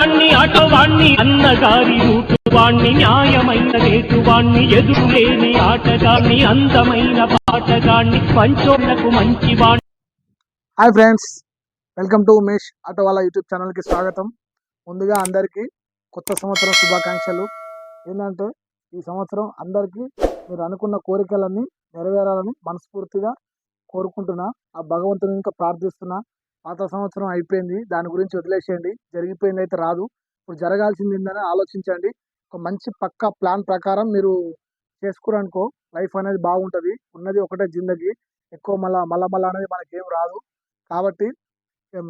వాణ్ణి అటవాణ్ణి అన్నగారి రూటువాణ్ణి న్యాయమైన రేటువాణ్ణి ఎదురులేని ఆటగాణ్ణి అందమైన పాటగాణ్ణి పంచోళ్ళకు మంచి వాణ్ణి hi friends welcome to Umesh auto వాళ్ళ యూట్యూబ్ ఛానల్కి స్వాగతం. ముందుగా అందరికీ కొత్త సంవత్సరం శుభాకాంక్షలు. ఏంటంటే ఈ సంవత్సరం అందరికీ మీరు అనుకున్న కోరికలన్నీ నెరవేరాలని మనస్ఫూర్తిగా కోరుకుంటున్నా. ఆ భగవంతుని ఇంకా ప్రార్థిస్తున్నా. పాత సంవత్సరం అయిపోయింది. దాని గురించి వదిలేసేయండి. జరిగిపోయింది అయితే రాదు. ఇప్పుడు జరగాల్సింది ఏందని ఆలోచించండి. ఒక మంచి పక్కా ప్లాన్ ప్రకారం మీరు చేసుకురనుకో లైఫ్ అనేది బాగుంటుంది. ఉన్నది ఒకటే జిందగీ. ఎక్కువ మళ్ళా మళ్ళా మళ్ళా అనేది మనకేం రాదు. కాబట్టి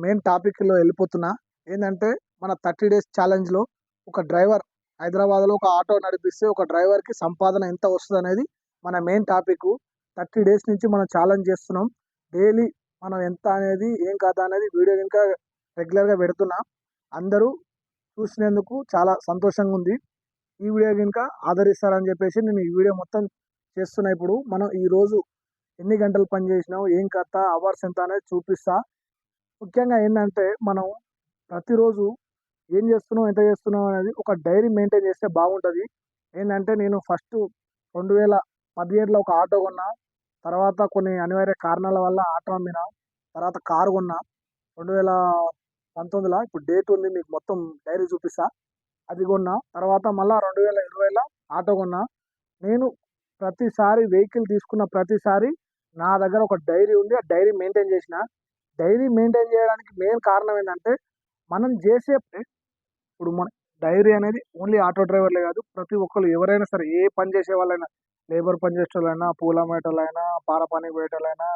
మెయిన్ టాపిక్లో వెళ్ళిపోతున్నా. ఏంటంటే మన థర్టీ డేస్ ఛాలెంజ్లో ఒక డ్రైవర్ హైదరాబాద్లో ఒక ఆటో నడిపిస్తే ఒక డ్రైవర్కి సంపాదన ఎంత వస్తుంది అనేది మన మెయిన్ టాపిక్. థర్టీ డేస్ నుంచి మనం ఛాలెంజ్ చేస్తున్నాం. డైలీ మనం ఎంత అనేది ఏం కథ అనేది వీడియో ఇంకా రెగ్యులర్గా పెడుతున్నా అందరూ చూసినందుకు చాలా సంతోషంగా ఉంది. ఈ వీడియో కనుక ఆదరిస్తారని చెప్పేసి నేను ఈ వీడియో మొత్తం చేస్తున్నా. ఇప్పుడు మనం ఈరోజు ఎన్ని గంటలు పని చేసినావు ఏం కథ అవర్స్ ఎంత అనేది చూపిస్తా. ముఖ్యంగా ఏంటంటే మనం ప్రతిరోజు ఏం చేస్తున్నాం ఎంత చేస్తున్నాం అనేది ఒక డైరీ మెయింటైన్ చేస్తే బాగుంటుంది. ఏంటంటే నేను ఫస్ట్ రెండు వేల పదిహేడులో ఒక ఆటో కొన్నా. తర్వాత కొన్ని అనివార్య కారణాల వల్ల ఆటో అమ్మిన తర్వాత కారు కొన్నా రెండు వేల పంతొమ్మిదిలో ఇప్పుడు డేట్ ఉంది మీకు మొత్తం డైరీ చూపిస్తా. అది కొన్నా తర్వాత మళ్ళీ రెండు వేల ఇరవైలో ఆటో కొన్నా. నేను ప్రతిసారి వెహికల్ తీసుకున్న ప్రతిసారి నా దగ్గర ఒక డైరీ ఉంది ఆ డైరీ మెయింటైన్ చేసిన. డైరీ మెయింటైన్ చేయడానికి మెయిన్ కారణం ఏంటంటే మనం చేసే ఇప్పుడు మన డైరీ అనేది ఓన్లీ ఆటో డ్రైవర్లే కాదు ప్రతి ఒక్కరు ఎవరైనా సరే ఏ పని చేసే వాళ్ళైనా లేబర్ పని చేసేటోళ్ళైనా పూల అమ్మేటోళ్ళైనా పార పని పోయేటోళ్ళైనా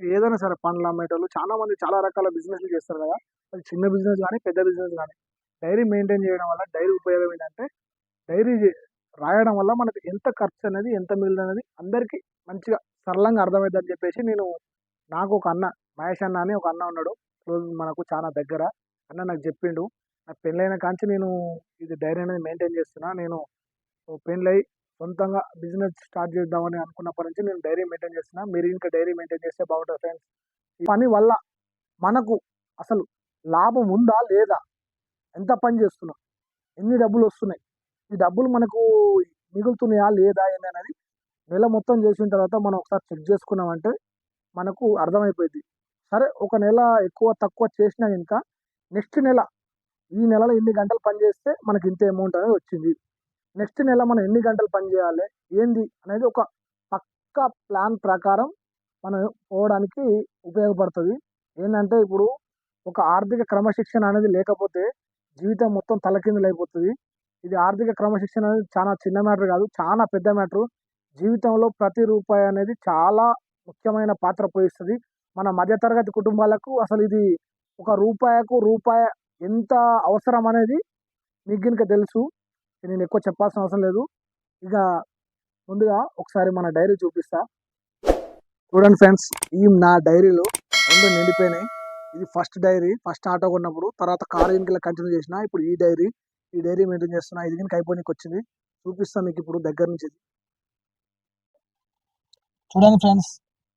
ఏదైనా సరే పనులు అమ్మేటోళ్ళు చాలా మంది చాలా రకాల బిజినెస్లు చేస్తారు కదా. అది చిన్న బిజినెస్ కానీ పెద్ద బిజినెస్ కానీ డైరీ మెయింటైన్ చేయడం వల్ల డైరీ ఉపయోగం ఏంటంటే డైరీ రాయడం వల్ల మనకి ఎంత ఖర్చు అనేది ఎంత మిగిలిన అనేది అందరికీ మంచిగా సరళంగా అర్థమవుతుందని చెప్పేసి నేను నాకు ఒక అన్న మహేష్ అన్న అని ఒక అన్న ఉన్నాడు. క్లోజ్ మనకు చాలా దగ్గర. అన్న నాకు చెప్పిండు. నాకు పెళ్ళైన కాంచి నేను ఇది డైరీ అనేది మెయింటైన్ చేస్తున్నా. నేను పెళ్ళై సొంతంగా బిజినెస్ స్టార్ట్ చేద్దామని అనుకున్నప్పటి నుంచి నేను డైరీ మెయింటైన్ చేస్తున్నా. మీరు ఇంకా డైరీ మెయింటైన్ చేస్తే బాగుంటుంది ఫ్రెండ్స్ ఈ పని వల్ల మనకు అసలు లాభం ఉందా లేదా? ఎంత పని చేస్తున్నాం? ఎన్ని డబ్బులు వస్తున్నాయి? ఈ డబ్బులు మనకు మిగులుతున్నాయా లేదా ఏందనేది నెల మొత్తం చేసిన తర్వాత మనం ఒకసారి చెక్ చేసుకున్నామంటే మనకు అర్థమైపోయింది సరే ఒక నెల ఎక్కువ తక్కువ చేసినా ఇంకా నెక్స్ట్ నెల ఈ నెలలో ఎన్ని గంటలు పనిచేస్తే మనకి ఇంత అమౌంట్ అనేది వచ్చింది? నెక్స్ట్ నెల మనం ఎన్ని గంటలు పని చేయాలి? ఏంది? అనేది ఒక పక్కా ప్లాన్ ప్రకారం మనం పోవడానికి ఉపయోగపడుతుంది. ఏంటంటే ఇప్పుడు ఒక ఆర్థిక క్రమశిక్షణ అనేది లేకపోతే జీవితం మొత్తం తలకిందులైపోతుంది. ఇది ఆర్థిక క్రమశిక్షణ అనేది చాలా చిన్న మ్యాటర్ కాదు చాలా పెద్ద మ్యాటర్. జీవితంలో ప్రతి రూపాయి అనేది చాలా ముఖ్యమైన పాత్ర పోయిస్తుంది మన మధ్యతరగతి కుటుంబాలకు అసలు ఇది ఒక రూపాయకు రూపాయి ఎంత అవసరం అనేది మీకు కనుక తెలుసు. నేను ఎక్కువ చెప్పాల్సిన అవసరం లేదు. ఇక ముందుగా ఒకసారి మన డైరీ చూపిస్తా. చూడండి ఫ్రెండ్స్ ఈ నా డైరీలో రెండు నిండిపోయినాయి. ఇది ఫస్ట్ డైరీ ఫస్ట్ ఆటో కొన్నప్పుడు తర్వాత కారు వెనుకల కంటిన్యూ చేసిన ఇప్పుడు ఈ డైరీ ఈ డైరీ మెయింటైన్ చేస్తున్నా ఇది కనుక అయిపోయినకి వచ్చింది. చూపిస్తాను మీకు ఇప్పుడు దగ్గర నుంచి. ఇది. చూడండి ఫ్రెండ్స్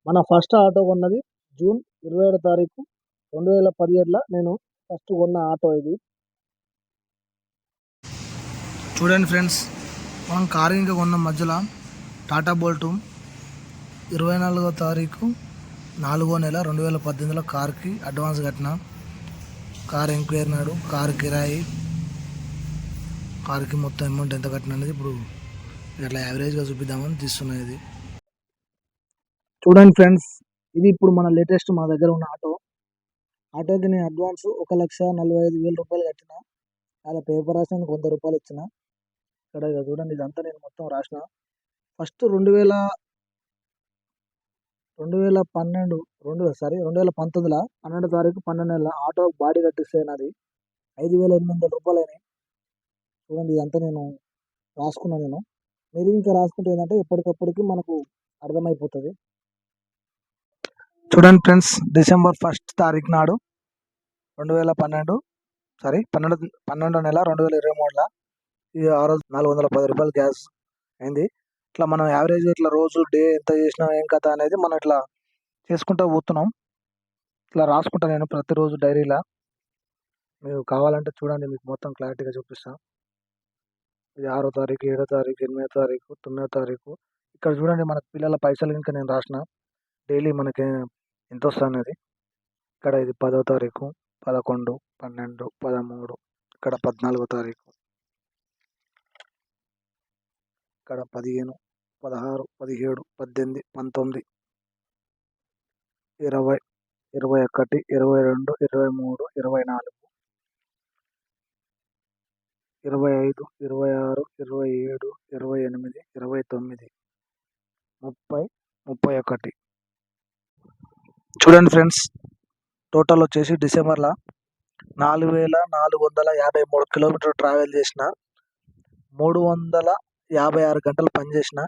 మన ఫస్ట్ ఆటో కొన్నది జూన్ ఇరవై ఏడు తారీఖు రెండు వేల పదిహేడులో నేను ఫస్ట్ కొన్న ఆటో ఇది. చూడండి ఫ్రెండ్స్ మనం కారు ఇంకా కొన్న మధ్యలో. టాటా బోల్టు ఇరవై నాలుగో తారీఖు నాలుగో నెల రెండు వేల పద్దెనిమిదిలో కార్కి అడ్వాన్స్ కట్టిన. కార్ ఎంక్వైరీ నాడు కారు కిరాయి కార్కి మొత్తం అమౌంట్ ఎంత కట్టిన అనేది ఇప్పుడు ఇట్లా యావరేజ్గా చూపిద్దామని తీస్తున్నాయి ఇది. చూడండి ఫ్రెండ్స్ ఇది ఇప్పుడు మన లేటెస్ట్ మా దగ్గర ఉన్న ఆటో. ఆటోకి నేను అడ్వాన్స్ ఒక లక్ష నలభై ఐదు వేల రూపాయలు కట్టిన అలా పేపర్ రాసినందుకు వంద రూపాయలు ఇచ్చిన. ఇక్కడ చూడండి ఇదంతా నేను మొత్తం రాసిన. ఫస్ట్ రెండు వేల రెండు వేల పన్నెండు రెండు సారీ రెండు వేల పంతొమ్మిదిలో పన్నెండు తారీఖు పన్నెండు నెలల ఆటో బాడీ కట్టిస్తే నాది ఐదు వేల ఎనిమిది వందల రూపాయలు అయినాయి చూడండి ఇదంతా నేను రాసుకున్నాను నేను. మీరు ఇంకా రాసుకుంటే ఏంటంటే ఎప్పటికప్పటికి మనకు అర్థమైపోతుంది. చూడండి ఫ్రెండ్స్ డిసెంబర్ ఫస్ట్ తారీఖు నాడు రెండు వేల పన్నెండు సారీ పన్నెండు పన్నెండో నెల రెండు వేల ఇరవై మూడులో. ఈ ఆ రోజు నాలుగు వందల పది రూపాయలు గ్యాస్ అయింది. ఇట్లా మనం యావరేజ్ ఇట్లా రోజు డే ఎంత చేసినా ఏం కథ అనేది మనం ఇట్లా చేసుకుంటూ పోతున్నాం. ఇట్లా రాసుకుంటా నేను ప్రతిరోజు డైరీలో. మీరు కావాలంటే చూడండి మీకు మొత్తం క్లారిటీగా చూపిస్తా. ఇది ఆరో తారీఖు ఏడో తారీఖు ఎనిమిదో తారీఖు తొమ్మిదో తారీఖు. ఇక్కడ చూడండి మన పిల్లల పైసలు ఇంకా నేను రాసిన. డైలీ మనకి ఎంత వస్తుంది అనేది. ఇక్కడ ఇది పదో తారీఖు. పదకొండు పన్నెండు పదమూడు ఇక్కడ పద్నాలుగో తారీఖు. ఇక్కడ పదిహేను పదహారు పదిహేడు పద్దెనిమిది పంతొమ్మిది ఇరవై ఇరవై ఒకటి ఇరవై రెండు ఇరవై మూడు ఇరవై నాలుగు ఇరవై ఐదు ఇరవై ఆరు ఇరవై ఏడు ఇరవై ఎనిమిది ఇరవై తొమ్మిది ముప్పై ముప్పై ఒకటి. చూడండి ఫ్రెండ్స్ టోటల్ వచ్చేసి డిసెంబర్లో నాలుగు వేల నాలుగు వందల యాభై మూడు కిలోమీటర్లు ట్రావెల్ చేసిన మూడు వందల యాభై ఆరు గంటలు పనిచేసిన.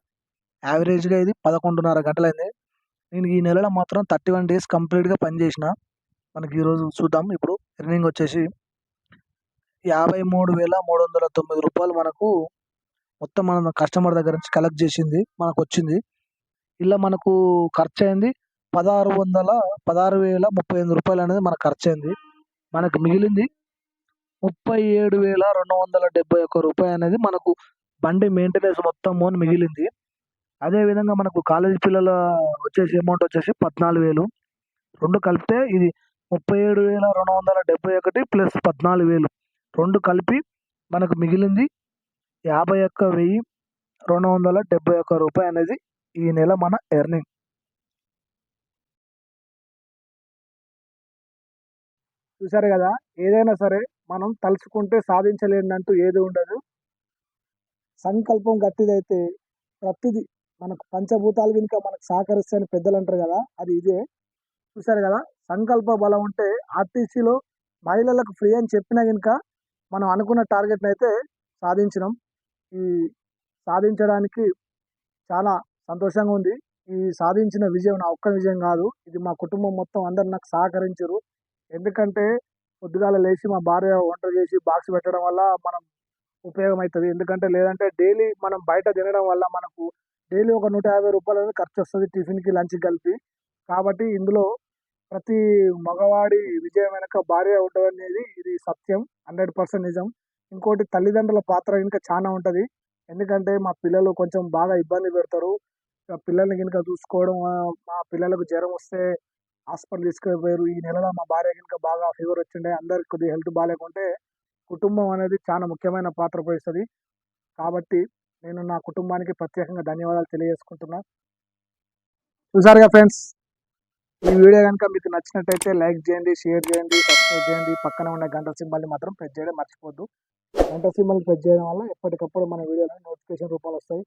యావరేజ్గా ఇది పదకొండున్నర గంటలైంది. నేను ఈ నెలలో మాత్రం థర్టీ వన్ డేస్ కంప్లీట్గా పనిచేసిన. మనకి ఈరోజు చూద్దాం. ఇప్పుడు ఎర్నింగ్ వచ్చేసి యాభై మూడు వేల మూడు వందల తొమ్మిది రూపాయలు మనకు మొత్తం మన కస్టమర్ దగ్గర నుంచి కలెక్ట్ చేసింది మనకు వచ్చింది ఇలా మనకు ఖర్చు అయింది పదహారు వందల పదహారు వేల ముప్పై ఎనిమిది రూపాయలు అనేది మనకు ఖర్చు అయింది మనకు మిగిలింది ముప్పై ఏడు వేల రెండు వందల డెబ్బై ఒక్క రూపాయి అనేది మనకు బండి మెయింటెనెన్స్ మొత్తం అని మిగిలింది. అదేవిధంగా మనకు కాలేజీ పిల్లల వచ్చేసి అమౌంట్ వచ్చేసి పద్నాలుగు వేలు. రెండు కలిపితే ఇది ముప్పై ఏడు వేల రెండు వందల డెబ్బై ఒకటి ప్లస్ పద్నాలుగు వేలు. రెండు కలిపి మనకు మిగిలింది యాభై ఒక్క వెయ్యి రెండు వందల డెబ్బై ఒక్క రూపాయి అనేది ఈ నెల మన ఎర్నింగ్ చూసారు కదా? ఏదైనా సరే మనం తలుచుకుంటే సాధించలేనంటూ ఏది ఉండదు. సంకల్పం గట్టిదైతే ప్రతిదీ మనకు పంచభూతాలు కనుక మనకు సహకరిస్తాయని పెద్దలు అంటారు కదా? అది ఇదే. చూసారు కదా? సంకల్ప బలం ఉంటే ఆర్టీసీలో మహిళలకు ఫ్రీ అని చెప్పినా కనుక మనం అనుకున్న టార్గెట్ని అయితే సాధించినాం. ఈ సాధించడానికి చాలా సంతోషంగా ఉంది. ఈ సాధించిన విజయం నా ఒక్క విజయం కాదు. ఇది మా కుటుంబం మొత్తం అందరు నాకు సహకరించారు. ఎందుకంటే పొద్దుగాల లేచి మా భార్య వంట చేసి బాక్స్ పెట్టడం వల్ల మనం ఉపయోగం అవుతుంది ఎందుకంటే లేదంటే డైలీ మనం బయట తినడం వల్ల మనకు డైలీ ఒక నూట యాభై రూపాయలు అనేది ఖర్చు వస్తుంది టిఫిన్కి లంచ్కి కలిపి. కాబట్టి ఇందులో ప్రతి మగవాడి విజయం వెనక భార్య ఉండడం అనేది ఇది సత్యం హండ్రెడ్ పర్సెంట్ నిజం. ఇంకోటి తల్లిదండ్రుల పాత్ర ఇంకా చాలా ఉంటుంది. ఎందుకంటే మా పిల్లలు కొంచెం బాగా ఇబ్బంది పెడతారు. పిల్లల్ని కనుక చూసుకోవడం మా పిల్లలకు జ్వరం వస్తే హాస్పిటల్ తీసుకుపోయారు. ఈ నెలలో మా భార్య కనుక బాగా ఫీవర్ వచ్చిండే అందరికి కొద్దిగా హెల్త్ బాగాలేకుంటే కుటుంబం అనేది చాలా ముఖ్యమైన పాత్ర పోయిస్తుంది కాబట్టి నేను నా కుటుంబానికి ప్రత్యేకంగా ధన్యవాదాలు తెలియజేసుకుంటున్నా. చూసారుగా ఫ్రెండ్స్ ఈ వీడియో కనుక మీకు నచ్చినట్టయితే లైక్ చేయండి షేర్ చేయండి సబ్స్క్రైబ్ చేయండి. పక్కన ఉన్న గంట సింబల్ని మాత్రం ప్రెస్ చేయడం మర్చిపోద్దు గంట సింబల్ ప్రెస్ చేయడం వల్ల ఎప్పటికప్పుడు మన వీడియోలో నోటిఫికేషన్ రూపాలు వస్తాయి.